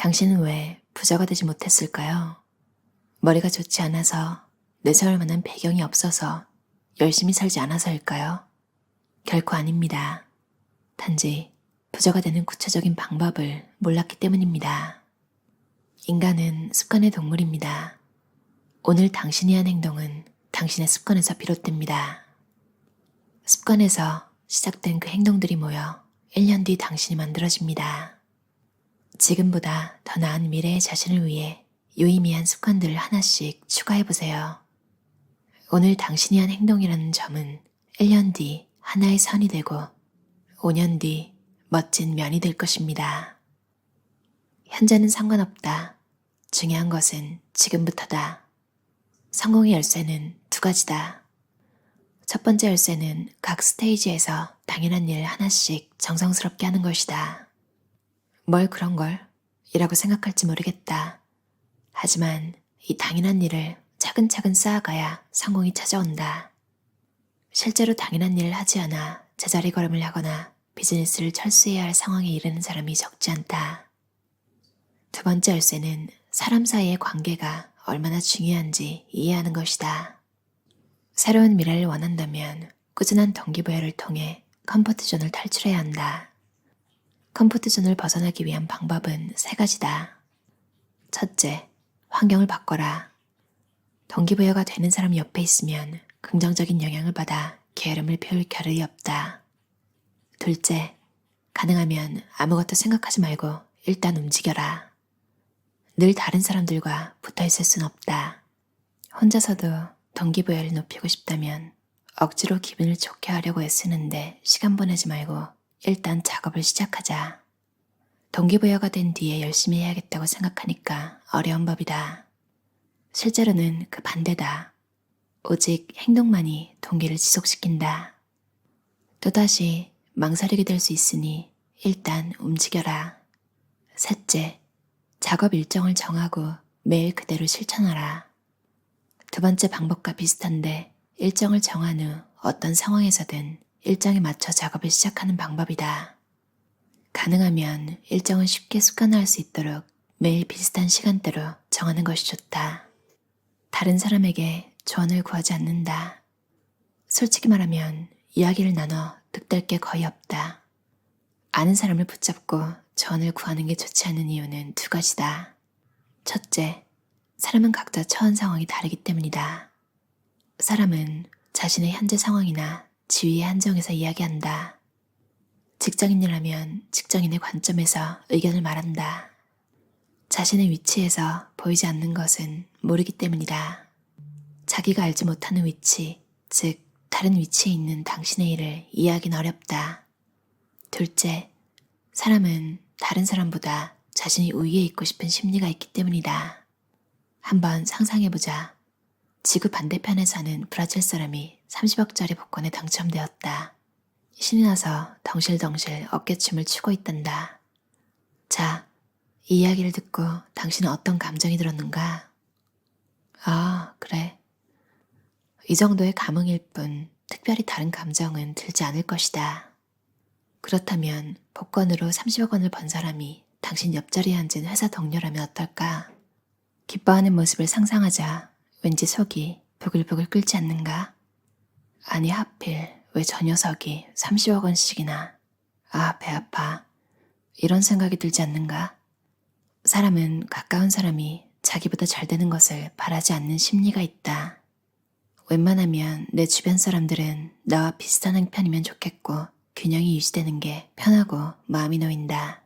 당신은 왜 부자가 되지 못했을까요? 머리가 좋지 않아서 내세울 만한 배경이 없어서 열심히 살지 않아서일까요? 결코 아닙니다. 단지 부자가 되는 구체적인 방법을 몰랐기 때문입니다. 인간은 습관의 동물입니다. 오늘 당신이 한 행동은 당신의 습관에서 비롯됩니다. 습관에서 시작된 그 행동들이 모여 1년 뒤 당신이 만들어집니다. 지금보다 더 나은 미래의 자신을 위해 유의미한 습관들을 하나씩 추가해보세요. 오늘 당신이 한 행동이라는 점은 1년 뒤 하나의 선이 되고 5년 뒤 멋진 면이 될 것입니다. 현재는 상관없다. 중요한 것은 지금부터다. 성공의 열쇠는 두 가지다. 첫 번째 열쇠는 각 스테이지에서 당연한 일 하나씩 정성스럽게 하는 것이다. 뭘 그런 걸? 이라고 생각할지 모르겠다. 하지만 이 당연한 일을 차근차근 쌓아가야 성공이 찾아온다. 실제로 당연한 일을 하지 않아 제자리 걸음을 하거나 비즈니스를 철수해야 할 상황에 이르는 사람이 적지 않다. 두 번째 열쇠는 사람 사이의 관계가 얼마나 중요한지 이해하는 것이다. 새로운 미래를 원한다면 꾸준한 동기부여를 통해 컴포트존을 탈출해야 한다. 컴포트존을 벗어나기 위한 방법은 세 가지다. 첫째, 환경을 바꿔라. 동기부여가 되는 사람 옆에 있으면 긍정적인 영향을 받아 게으름을 피울 겨를이 없다. 둘째, 가능하면 아무것도 생각하지 말고 일단 움직여라. 늘 다른 사람들과 붙어 있을 순 없다. 혼자서도 동기부여를 높이고 싶다면 억지로 기분을 좋게 하려고 애쓰는데 시간 보내지 말고 일단 작업을 시작하자. 동기부여가 된 뒤에 열심히 해야겠다고 생각하니까 어려운 법이다. 실제로는 그 반대다. 오직 행동만이 동기를 지속시킨다. 또다시 망설이게 될 수 있으니 일단 움직여라. 셋째, 작업 일정을 정하고 매일 그대로 실천하라. 두 번째 방법과 비슷한데 일정을 정한 후 어떤 상황에서든 일정에 맞춰 작업을 시작하는 방법이다. 가능하면 일정을 쉽게 습관화할 수 있도록 매일 비슷한 시간대로 정하는 것이 좋다. 다른 사람에게 조언을 구하지 않는다. 솔직히 말하면 이야기를 나눠 득될 게 거의 없다. 아는 사람을 붙잡고 조언을 구하는 게 좋지 않은 이유는 두 가지다. 첫째, 사람은 각자 처한 상황이 다르기 때문이다. 사람은 자신의 현재 상황이나 지위의 한정에서 이야기한다. 직장인이라면 직장인의 관점에서 의견을 말한다. 자신의 위치에서 보이지 않는 것은 모르기 때문이다. 자기가 알지 못하는 위치, 즉, 다른 위치에 있는 당신의 일을 이해하긴 어렵다. 둘째, 사람은 다른 사람보다 자신이 우위에 있고 싶은 심리가 있기 때문이다. 한번 상상해보자. 지구 반대편에 사는 브라질 사람이 30억짜리 복권에 당첨되었다. 신이 나서 덩실덩실 어깨춤을 추고 있단다. 자, 이 이야기를 듣고 당신은 어떤 감정이 들었는가? 아, 그래. 이 정도의 감흥일 뿐 특별히 다른 감정은 들지 않을 것이다. 그렇다면 복권으로 30억 원을 번 사람이 당신 옆자리에 앉은 회사 동료라면 어떨까? 기뻐하는 모습을 상상하자 왠지 속이 부글부글 끓지 않는가? 아니 하필 왜 저 녀석이 30억 원씩이나 아 배 아파 이런 생각이 들지 않는가? 사람은 가까운 사람이 자기보다 잘 되는 것을 바라지 않는 심리가 있다. 웬만하면 내 주변 사람들은 나와 비슷한 형편이면 좋겠고 균형이 유지되는 게 편하고 마음이 놓인다.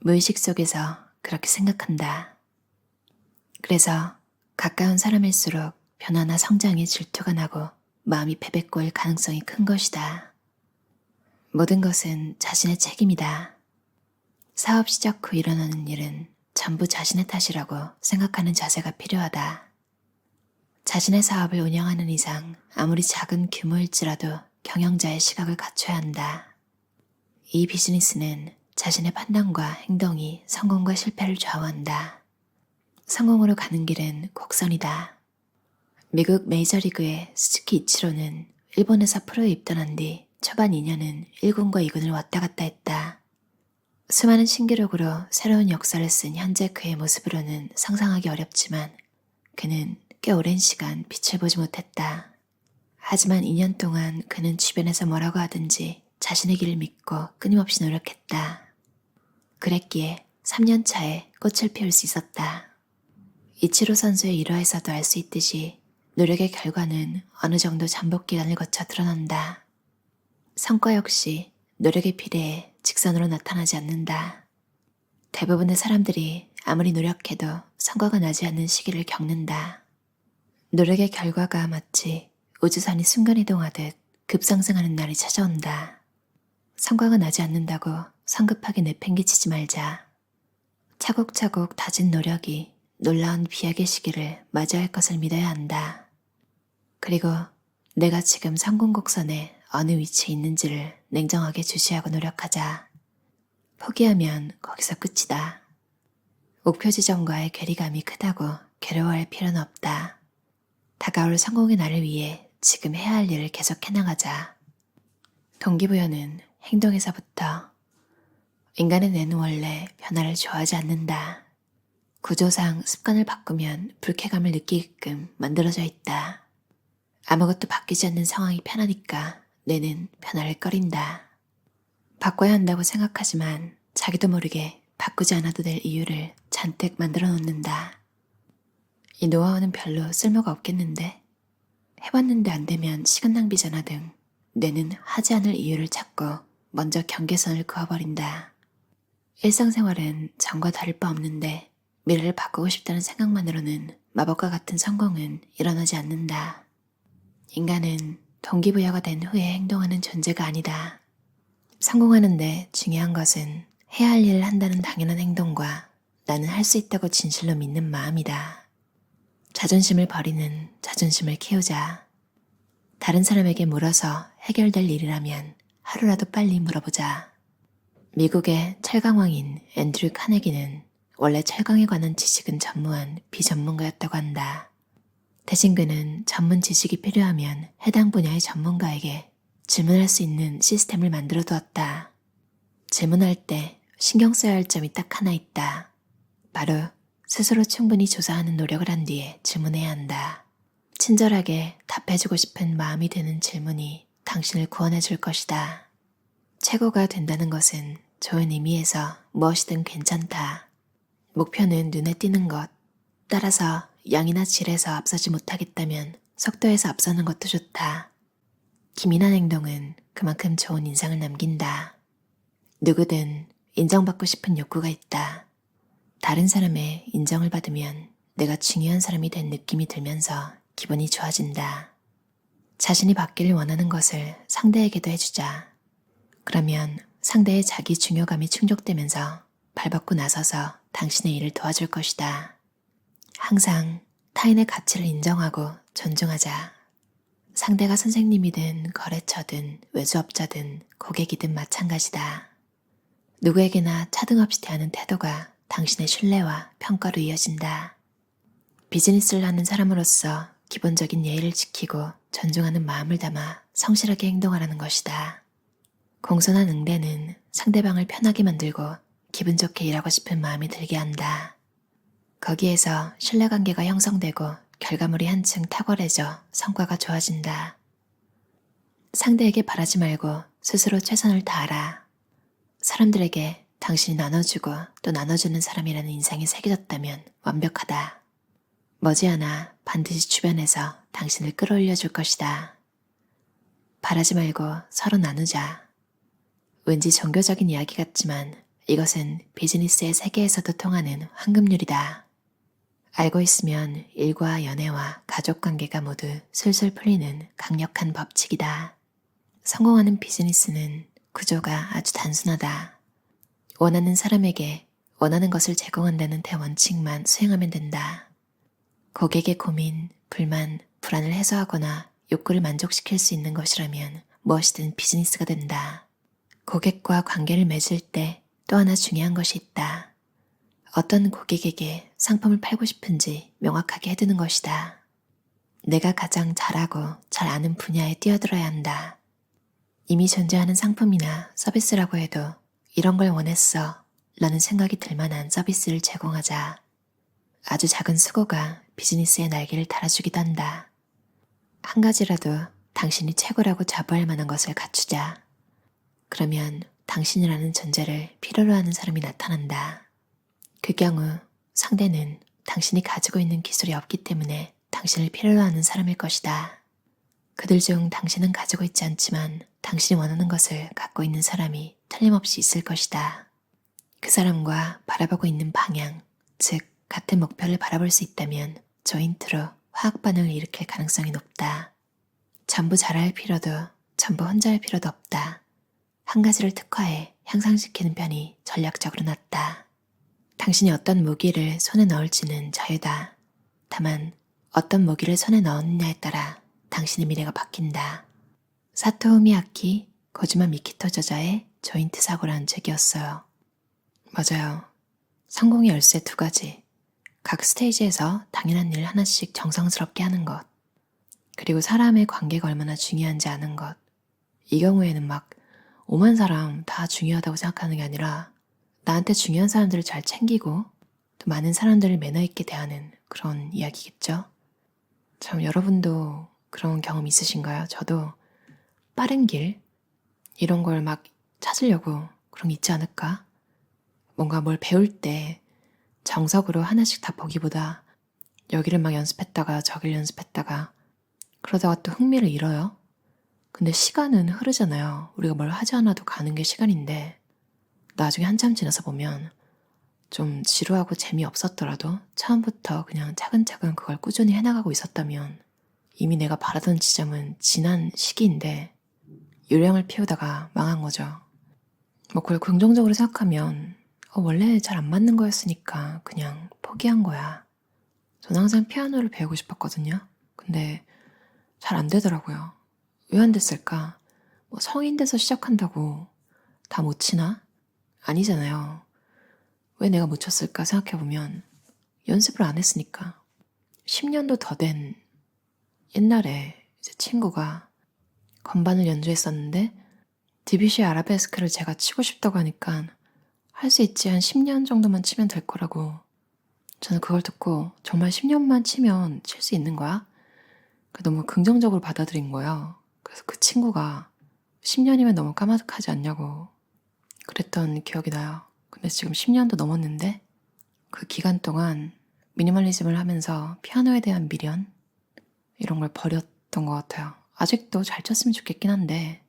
무의식 속에서 그렇게 생각한다. 그래서 가까운 사람일수록 변화나 성장에 질투가 나고 마음이 패배꼬일 가능성이 큰 것이다. 모든 것은 자신의 책임이다. 사업 시작 후 일어나는 일은 전부 자신의 탓이라고 생각하는 자세가 필요하다. 자신의 사업을 운영하는 이상 아무리 작은 규모일지라도 경영자의 시각을 갖춰야 한다. 이 비즈니스는 자신의 판단과 행동이 성공과 실패를 좌우한다. 성공으로 가는 길은 곡선이다. 미국 메이저리그의 스즈키 이치로는 일본에서 프로에 입단한 뒤 초반 2년은 1군과 2군을 왔다 갔다 했다. 수많은 신기록으로 새로운 역사를 쓴 현재 그의 모습으로는 상상하기 어렵지만 그는 꽤 오랜 시간 빛을 보지 못했다. 하지만 2년 동안 그는 주변에서 뭐라고 하든지 자신의 길을 믿고 끊임없이 노력했다. 그랬기에 3년 차에 꽃을 피울 수 있었다. 이치로 선수의 일화에서도 알 수 있듯이 노력의 결과는 어느 정도 잠복 기간을 거쳐 드러난다. 성과 역시 노력에 비례해 직선으로 나타나지 않는다. 대부분의 사람들이 아무리 노력해도 성과가 나지 않는 시기를 겪는다. 노력의 결과가 마치 우주선이 순간이동하듯 급상승하는 날이 찾아온다. 성과가 나지 않는다고 성급하게 내팽개치지 말자. 차곡차곡 다진 노력이 놀라운 비약의 시기를 맞이할 것을 믿어야 한다. 그리고 내가 지금 성공 곡선에 어느 위치에 있는지를 냉정하게 주시하고 노력하자. 포기하면 거기서 끝이다. 목표 지점과의 괴리감이 크다고 괴로워할 필요는 없다. 다가올 성공의 날을 위해 지금 해야 할 일을 계속 해나가자. 동기부여는 행동에서부터 인간의 뇌는 원래 변화를 좋아하지 않는다. 구조상 습관을 바꾸면 불쾌감을 느끼게끔 만들어져 있다. 아무것도 바뀌지 않는 상황이 편하니까 뇌는 변화를 꺼린다. 바꿔야 한다고 생각하지만 자기도 모르게 바꾸지 않아도 될 이유를 잔뜩 만들어 놓는다. 이 노하우는 별로 쓸모가 없겠는데? 해봤는데 안 되면 시간 낭비잖아 등 뇌는 하지 않을 이유를 찾고 먼저 경계선을 그어버린다. 일상생활은 전과 다를 바 없는데 미래를 바꾸고 싶다는 생각만으로는 마법과 같은 성공은 일어나지 않는다. 인간은 동기부여가 된 후에 행동하는 존재가 아니다. 성공하는데 중요한 것은 해야 할 일을 한다는 당연한 행동과 나는 할 수 있다고 진실로 믿는 마음이다. 자존심을 버리는 자존심을 키우자. 다른 사람에게 물어서 해결될 일이라면 하루라도 빨리 물어보자. 미국의 철강왕인 앤드류 카네기는 원래 철강에 관한 지식은 전무한 비전문가였다고 한다. 대신 그는 전문 지식이 필요하면 해당 분야의 전문가에게 질문할 수 있는 시스템을 만들어 두었다. 질문할 때 신경 써야 할 점이 딱 하나 있다. 바로 스스로 충분히 조사하는 노력을 한 뒤에 질문해야 한다. 친절하게 답해주고 싶은 마음이 드는 질문이 당신을 구원해 줄 것이다. 최고가 된다는 것은 좋은 의미에서 무엇이든 괜찮다. 목표는 눈에 띄는 것. 따라서 양이나 질에서 앞서지 못하겠다면 속도에서 앞서는 것도 좋다. 기민한 행동은 그만큼 좋은 인상을 남긴다. 누구든 인정받고 싶은 욕구가 있다. 다른 사람의 인정을 받으면 내가 중요한 사람이 된 느낌이 들면서 기분이 좋아진다. 자신이 받기를 원하는 것을 상대에게도 해주자. 그러면 상대의 자기 중요감이 충족되면서 발벗고 나서서 당신의 일을 도와줄 것이다. 항상 타인의 가치를 인정하고 존중하자. 상대가 선생님이든 거래처든 외주업자든 고객이든 마찬가지다. 누구에게나 차등없이 대하는 태도가 당신의 신뢰와 평가로 이어진다. 비즈니스를 하는 사람으로서 기본적인 예의를 지키고 존중하는 마음을 담아 성실하게 행동하라는 것이다. 공손한 응대는 상대방을 편하게 만들고 기분 좋게 일하고 싶은 마음이 들게 한다. 거기에서 신뢰관계가 형성되고 결과물이 한층 탁월해져 성과가 좋아진다. 상대에게 바라지 말고 스스로 최선을 다하라. 사람들에게 당신이 나눠주고 또 나눠주는 사람이라는 인상이 새겨졌다면 완벽하다. 머지않아 반드시 주변에서 당신을 끌어올려 줄 것이다. 바라지 말고 서로 나누자. 왠지 종교적인 이야기 같지만 이것은 비즈니스의 세계에서도 통하는 황금률이다. 알고 있으면 일과 연애와 가족 관계가 모두 술술 풀리는 강력한 법칙이다. 성공하는 비즈니스는 구조가 아주 단순하다. 원하는 사람에게 원하는 것을 제공한다는 대원칙만 수행하면 된다. 고객의 고민, 불만, 불안을 해소하거나 욕구를 만족시킬 수 있는 것이라면 무엇이든 비즈니스가 된다. 고객과 관계를 맺을 때 또 하나 중요한 것이 있다. 어떤 고객에게 상품을 팔고 싶은지 명확하게 해두는 것이다. 내가 가장 잘하고 잘 아는 분야에 뛰어들어야 한다. 이미 존재하는 상품이나 서비스라고 해도 이런 걸 원했어 라는 생각이 들 만한 서비스를 제공하자 아주 작은 수고가 비즈니스의 날개를 달아주기도 한다. 한 가지라도 당신이 최고라고 자부할 만한 것을 갖추자. 그러면 당신이라는 존재를 필요로 하는 사람이 나타난다. 그 경우 상대는 당신이 가지고 있는 기술이 없기 때문에 당신을 필요로 하는 사람일 것이다. 그들 중 당신은 가지고 있지 않지만 당신이 원하는 것을 갖고 있는 사람이 틀림없이 있을 것이다. 그 사람과 바라보고 있는 방향, 즉, 같은 목표를 바라볼 수 있다면 조인트로 화학 반응을 일으킬 가능성이 높다. 전부 잘할 필요도, 전부 혼자 할 필요도 없다. 한 가지를 특화해 향상시키는 편이 전략적으로 낫다. 당신이 어떤 무기를 손에 넣을지는 자유다. 다만 어떤 무기를 손에 넣었느냐에 따라 당신의 미래가 바뀐다. 사토 미야키 고즈마 미키토 저자의 조인트 사고라는 책이었어요. 맞아요. 성공의 열쇠 두 가지. 각 스테이지에서 당연한 일 하나씩 정성스럽게 하는 것. 그리고 사람의 관계가 얼마나 중요한지 아는 것. 이 경우에는 막 오만 사람 다 중요하다고 생각하는 게 아니라 나한테 중요한 사람들을 잘 챙기고 또 많은 사람들을 매너 있게 대하는 그런 이야기겠죠. 참 여러분도 그런 경험 있으신가요? 저도 빠른 길 이런 걸 막 찾으려고 그런 게 있지 않을까? 뭔가 뭘 배울 때 정석으로 하나씩 다 보기보다 여기를 막 연습했다가 저기를 연습했다가 그러다가 또 흥미를 잃어요. 근데 시간은 흐르잖아요. 우리가 뭘 하지 않아도 가는 게 시간인데 나중에 한참 지나서 보면 좀 지루하고 재미없었더라도 처음부터 그냥 차근차근 그걸 꾸준히 해나가고 있었다면 이미 내가 바라던 지점은 지난 시기인데 유령을 피우다가 망한 거죠. 뭐 그걸 긍정적으로 생각하면 어, 원래 잘 안 맞는 거였으니까 그냥 포기한 거야. 저는 항상 피아노를 배우고 싶었거든요. 근데 잘 안 되더라고요. 왜 안 됐을까? 뭐 성인 돼서 시작한다고 다 못 치나? 아니잖아요. 왜 내가 못 쳤을까 생각해보면 연습을 안 했으니까. 10년도 더 된 옛날에 이제 친구가 건반을 연주했었는데 디비시 아라베스크를 제가 치고 싶다고 하니까 할 수 있지 한 10년 정도만 치면 될 거라고 저는 그걸 듣고 정말 10년만 치면 칠 수 있는 거야? 그 너무 긍정적으로 받아들인 거예요. 그래서 그 친구가 10년이면 너무 까마득하지 않냐고 그랬던 기억이 나요. 근데 지금 10년도 넘었는데 그 기간 동안 미니멀리즘을 하면서 피아노에 대한 미련 이런 걸 버렸던 것 같아요. 아직도 잘 쳤으면 좋겠긴 한데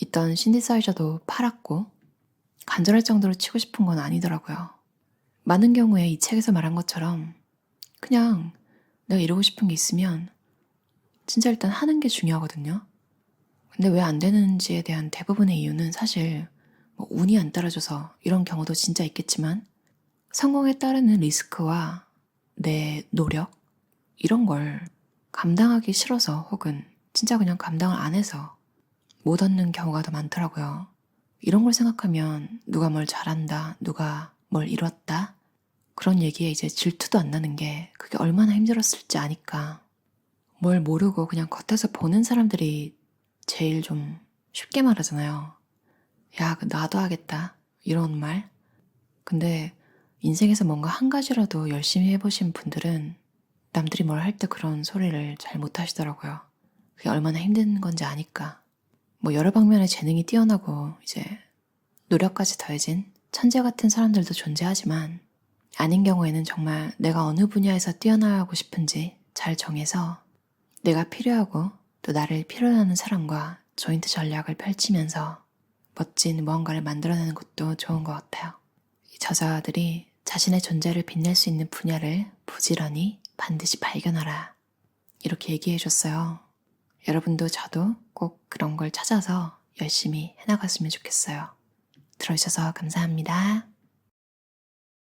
있던 신디사이저도 팔았고 간절할 정도로 치고 싶은 건 아니더라고요. 많은 경우에 이 책에서 말한 것처럼 그냥 내가 이루고 싶은 게 있으면 진짜 일단 하는 게 중요하거든요. 근데 왜 안 되는지에 대한 대부분의 이유는 사실 뭐 운이 안 따라줘서 이런 경우도 진짜 있겠지만 성공에 따르는 리스크와 내 노력 이런 걸 감당하기 싫어서 혹은 진짜 그냥 감당을 안 해서 못 얻는 경우가 더 많더라고요. 이런 걸 생각하면 누가 뭘 잘한다, 누가 뭘 이뤘다 그런 얘기에 이제 질투도 안 나는 게 그게 얼마나 힘들었을지 아니까 뭘 모르고 그냥 겉에서 보는 사람들이 제일 좀 쉽게 말하잖아요. 야, 그 나도 하겠다. 이런 말. 근데 인생에서 뭔가 한 가지라도 열심히 해보신 분들은 남들이 뭘 할 때 그런 소리를 잘 못하시더라고요. 그게 얼마나 힘든 건지 아니까. 뭐 여러 방면의 재능이 뛰어나고 이제 노력까지 더해진 천재 같은 사람들도 존재하지만 아닌 경우에는 정말 내가 어느 분야에서 뛰어나가고 싶은지 잘 정해서 내가 필요하고 또 나를 필요로 하는 사람과 조인트 전략을 펼치면서 멋진 무언가를 만들어내는 것도 좋은 것 같아요. 이 저자들이 자신의 존재를 빛낼 수 있는 분야를 부지런히 반드시 발견하라. 이렇게 얘기해 줬어요. 여러분도 저도 꼭 그런 걸 찾아서 열심히 해나갔으면 좋겠어요. 들어주셔서 감사합니다.